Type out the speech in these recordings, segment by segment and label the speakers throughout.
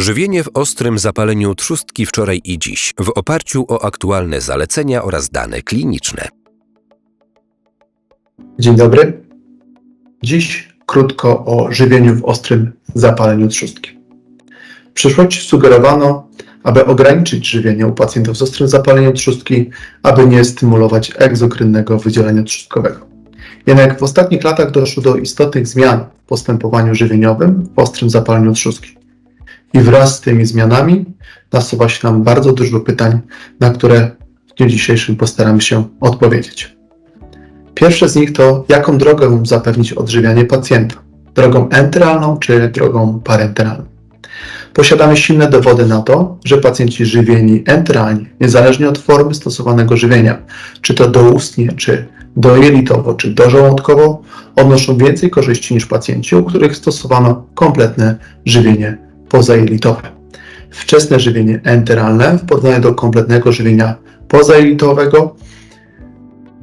Speaker 1: Żywienie w ostrym zapaleniu trzustki wczoraj i dziś w oparciu o aktualne zalecenia oraz dane kliniczne.
Speaker 2: Dzień dobry. Dziś krótko o żywieniu w ostrym zapaleniu trzustki. W przyszłości sugerowano, aby ograniczyć żywienie u pacjentów z ostrym zapaleniem trzustki, aby nie stymulować egzokrynnego wydzielenia trzustkowego. Jednak w ostatnich latach doszło do istotnych zmian w postępowaniu żywieniowym w ostrym zapaleniu trzustki. I wraz z tymi zmianami nasuwa się nam bardzo dużo pytań, na które w dniu dzisiejszym postaramy się odpowiedzieć. Pierwsze z nich to, jaką drogę zapewnić odżywianie pacjenta? Drogą enteralną czy drogą parenteralną? Posiadamy silne dowody na to, że pacjenci żywieni enteralnie, niezależnie od formy stosowanego żywienia, czy to doustnie, czy dojelitowo, czy dożołądkowo, odnoszą więcej korzyści niż pacjenci, u których stosowano kompletne żywienie pozajelitowe. Wczesne żywienie enteralne w porównaniu do kompletnego żywienia pozajelitowego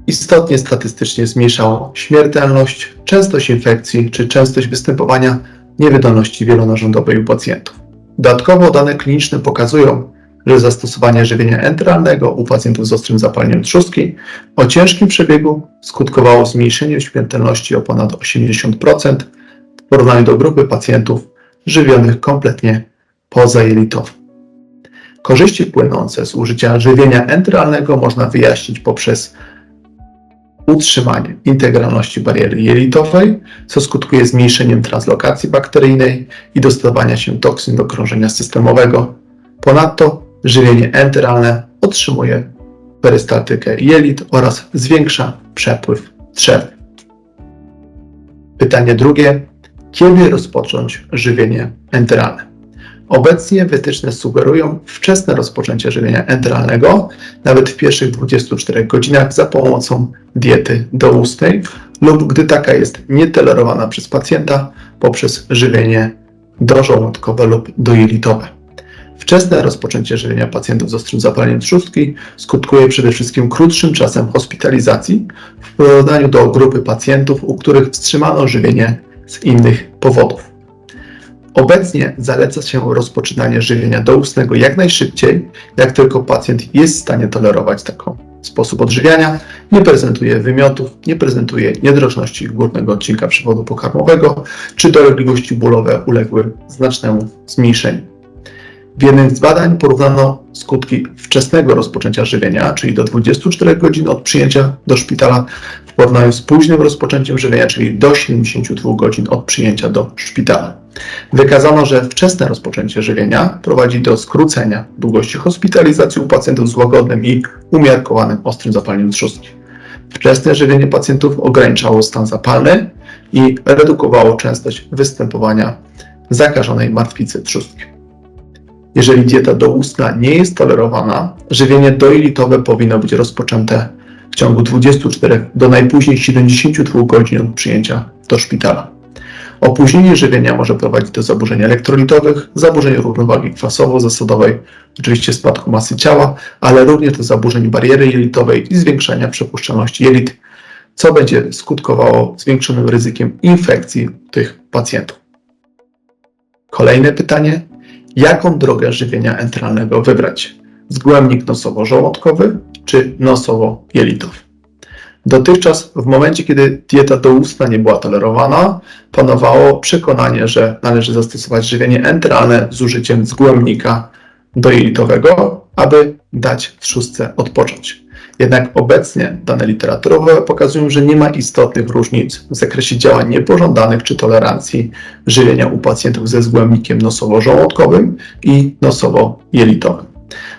Speaker 2: istotnie statystycznie zmniejszało śmiertelność, częstość infekcji czy częstość występowania niewydolności wielonarządowej u pacjentów. Dodatkowo dane kliniczne pokazują, że zastosowanie żywienia enteralnego u pacjentów z ostrym zapaleniem trzustki o ciężkim przebiegu skutkowało zmniejszeniem śmiertelności o ponad 80% w porównaniu do grupy pacjentów żywionych kompletnie pozajelitowo. Korzyści płynące z użycia żywienia enteralnego można wyjaśnić poprzez utrzymanie integralności bariery jelitowej, co skutkuje zmniejszeniem translokacji bakteryjnej i dostawania się toksyn do krążenia systemowego. Ponadto żywienie enteralne otrzymuje perystaltykę jelit oraz zwiększa przepływ trzew. Pytanie drugie. Kiedy rozpocząć żywienie enteralne? Obecnie wytyczne sugerują wczesne rozpoczęcie żywienia enteralnego, nawet w pierwszych 24 godzinach za pomocą diety doustnej lub gdy taka jest nietolerowana przez pacjenta poprzez żywienie dożołądkowe lub dojelitowe. Wczesne rozpoczęcie żywienia pacjentów z ostrym zapaleniem trzustki skutkuje przede wszystkim krótszym czasem hospitalizacji w porównaniu do grupy pacjentów, u których wstrzymano żywienie z innych powodów. Obecnie zaleca się rozpoczynanie żywienia doustnego jak najszybciej, jak tylko pacjent jest w stanie tolerować taki sposób odżywiania, nie prezentuje wymiotów, nie prezentuje niedrożności górnego odcinka przewodu pokarmowego, czy dolegliwości bólowe uległy znacznemu zmniejszeniu. W jednym z badań porównano skutki wczesnego rozpoczęcia żywienia, czyli do 24 godzin od przyjęcia do szpitala, w porównaniu z późnym rozpoczęciem żywienia, czyli do 72 godzin od przyjęcia do szpitala. Wykazano, że wczesne rozpoczęcie żywienia prowadzi do skrócenia długości hospitalizacji u pacjentów z łagodnym i umiarkowanym ostrym zapaleniem trzustki. Wczesne żywienie pacjentów ograniczało stan zapalny i redukowało częstość występowania zakażonej martwicy trzustki. Jeżeli dieta doustna nie jest tolerowana, żywienie dojelitowe powinno być rozpoczęte w ciągu 24 do najpóźniej 72 godzin od przyjęcia do szpitala. Opóźnienie żywienia może prowadzić do zaburzeń elektrolitowych, zaburzeń równowagi kwasowo-zasadowej, oczywiście spadku masy ciała, ale również do zaburzeń bariery jelitowej i zwiększenia przepuszczalności jelit, co będzie skutkowało zwiększonym ryzykiem infekcji tych pacjentów. Kolejne pytanie. Jaką drogę żywienia enteralnego wybrać? Zgłębnik nosowo-żołądkowy czy nosowo-jelitowy? Dotychczas, w momencie, kiedy dieta doustna nie była tolerowana, panowało przekonanie, że należy zastosować żywienie enteralne z użyciem zgłębnika dojelitowego, aby dać trzustce odpocząć. Jednak obecnie dane literaturowe pokazują, że nie ma istotnych różnic w zakresie działań niepożądanych czy tolerancji żywienia u pacjentów ze zgłębnikiem nosowo-żołądkowym i nosowo-jelitowym.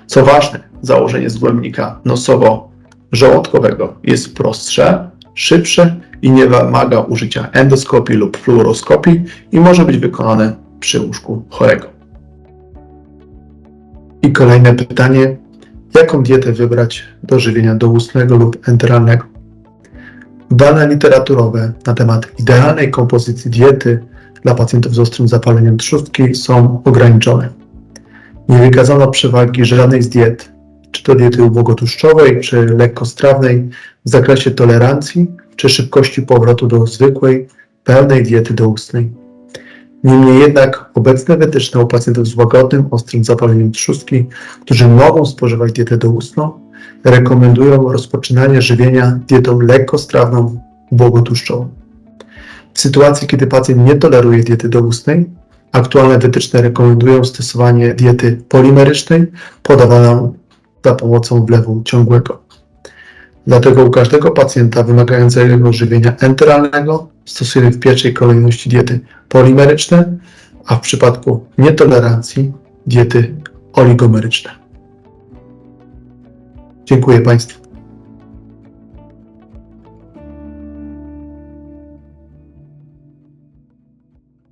Speaker 2: Co ważne, założenie zgłębnika nosowo żołądkowego jest prostsze, szybsze i nie wymaga użycia endoskopii lub fluoroskopii i może być wykonane przy łóżku chorego. I kolejne pytanie, jaką dietę wybrać do żywienia doustnego lub enteralnego? Dane literaturowe na temat idealnej kompozycji diety dla pacjentów z ostrym zapaleniem trzustki są ograniczone. Nie wykazano przewagi żadnej z diet czy to diety ubogotłuszczowej, czy lekkostrawnej, w zakresie tolerancji, czy szybkości powrotu do zwykłej, pełnej diety doustnej. Niemniej jednak obecne wytyczne u pacjentów z łagodnym, ostrym zapaleniem trzustki, którzy mogą spożywać dietę doustną, rekomendują rozpoczynanie żywienia dietą lekkostrawną, ubogotłuszczową. W sytuacji, kiedy pacjent nie toleruje diety doustnej, aktualne wytyczne rekomendują stosowanie diety polimerycznej podawaną za pomocą wlewu ciągłego. Dlatego u każdego pacjenta wymagającego żywienia enteralnego stosujemy w pierwszej kolejności diety polimeryczne, a w przypadku nietolerancji diety oligomeryczne. Dziękuję Państwu.